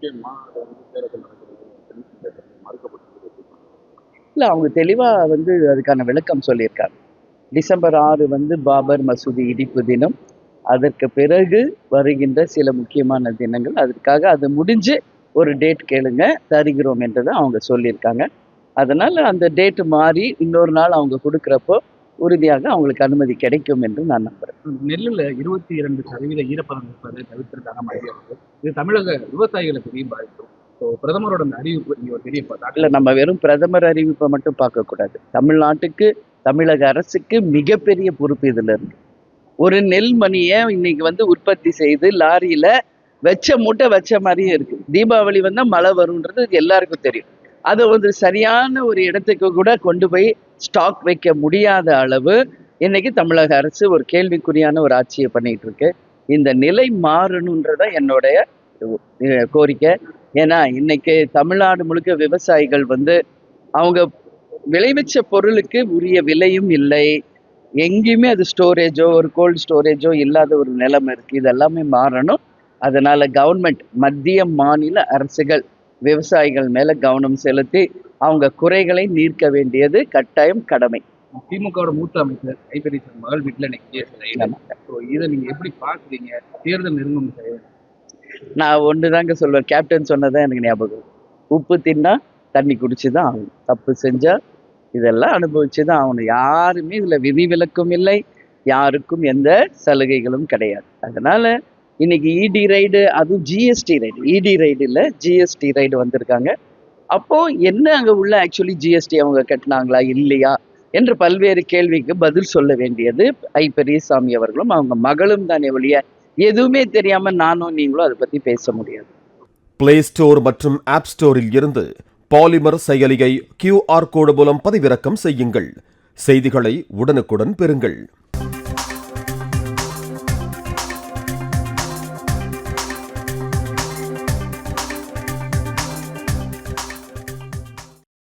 முக்கியமா வந்து நடக்கிறது இல்லை அவங்க தெளிவாக வந்து அதுக்கான விளக்கம் சொல்லியிருக்காங்க. டிசம்பர் ஆறு வந்து பாபர் மசூதி இடிப்பு தினம். அதற்கு பிறகு வருகின்ற சில முக்கியமான தினங்கள். அதற்காக அது முடிஞ்சு ஒரு டேட் கேளுங்க தருகிறோம் என்றதை அவங்க சொல்லியிருக்காங்க. அதனால் அந்த டேட் மாறி இன்னொரு நாள் அவங்க கொடுக்குறப்போ உறுதியாக அவங்களுக்கு அனுமதி கிடைக்கும் என்று நான் நம்புகிறேன் நெல்லுல இருபத்தி இரண்டு சதவீத ஈரப்பதம் இருப்பதை தவிர்த்திருக்காங்க மத்திய அரசு. இது தமிழக விவசாயிகளை பெரிய பாதிக்கும் பிரதமரோட அறிவிப்பு பெரிய இல்லை நம்ம வெறும் பிரதமர் அறிவிப்பை மட்டும் பார்க்கக்கூடாது. தமிழ்நாட்டுக்கு தமிழக அரசுக்கு மிகப்பெரிய பொறுப்பு இதில் இருக்கு. ஒரு நெல் மணியை இன்னைக்கு வந்து உற்பத்தி செய்து லாரியில வச்ச மூட்டை வச்ச மாதிரியே இருக்கு. தீபாவளி வந்தா மழை வரும்ன்றது எல்லாருக்கும் தெரியும். அதை வந்து சரியான ஒரு இடத்துக்கு கூட கொண்டு போய் ஸ்டாக் வைக்க முடியாத அளவு இன்னைக்கு தமிழக அரசு ஒரு கேள்விக்குறியான ஒரு ஆட்சியை பண்ணிட்டு இருக்கு. இந்த நிலை மாறணுன்றத என்னுடைய கோரிக்கை. ஏன்னா இன்னைக்கு தமிழ்நாடு முழுக்க விவசாயிகள் வந்து அவங்க விளைவிச்ச பொருளுக்கு உரிய விலையும் இல்லை. எங்கேயுமே அது ஸ்டோரேஜோ ஒரு கோல்டு ஸ்டோரேஜோ இல்லாத ஒரு நிலைமை இருக்கு. இதெல்லாமே மாறணும். அதனால கவர்மெண்ட் மத்திய மாநில அரசுகள் விவசாயிகள் மேல கவனம் செலுத்தி அவங்க குறைகளை நீர்க்க வேண்டியது கட்டாயம் கடமை. திமுகவோட மூத்த அமைச்சர் ஐபெரியசன் மகள் வீட்டுல இன்னைக்கு இதை நீங்க எப்படி பாக்குறீங்க தேர்தல் நெருங்கும். நான் ஒன்று தாங்க சொல்லுவேன் கேப்டன் சொன்னதான் எனக்கு ஞாபகம். உப்பு தின்னா தண்ணி குடிச்சு தான் ஆகணும். தப்பு செஞ்சா இதெல்லாம் அனுபவிச்சு தான் ஆகணும். யாருமே இதில் விதிவிலக்கும் இல்லை. யாருக்கும் எந்த சலுகைகளும் கிடையாது. அதனால இன்னைக்கு இடி ரைடு அதுவும் ஜிஎஸ்டி ரைடு இடி ரைடு இல்லை ஜிஎஸ்டி ரைடு வந்திருக்காங்க. அப்போ என்ன அங்கே உள்ள ஆக்சுவலி ஜிஎஸ்டி அவங்க கட்டினாங்களா இல்லையா என்று பல்வேறு கேள்விக்கு பதில் சொல்ல வேண்டியது ஐ பெரியசாமி அவர்களும் அவங்க மகளும் தானே ஒழிய எதுவுமே தெரியாம நானும் நீங்களும் அதை பத்தி பேச முடியாது. பிளே ஸ்டோர் மற்றும் ஆப் ஸ்டோரில் இருந்து பாலிமர் செயலியை கியூஆர் கோடு மூலம் பதிவிறக்கம் செய்யுங்கள். செய்திகளை உடனுக்குடன் பெறுங்கள்.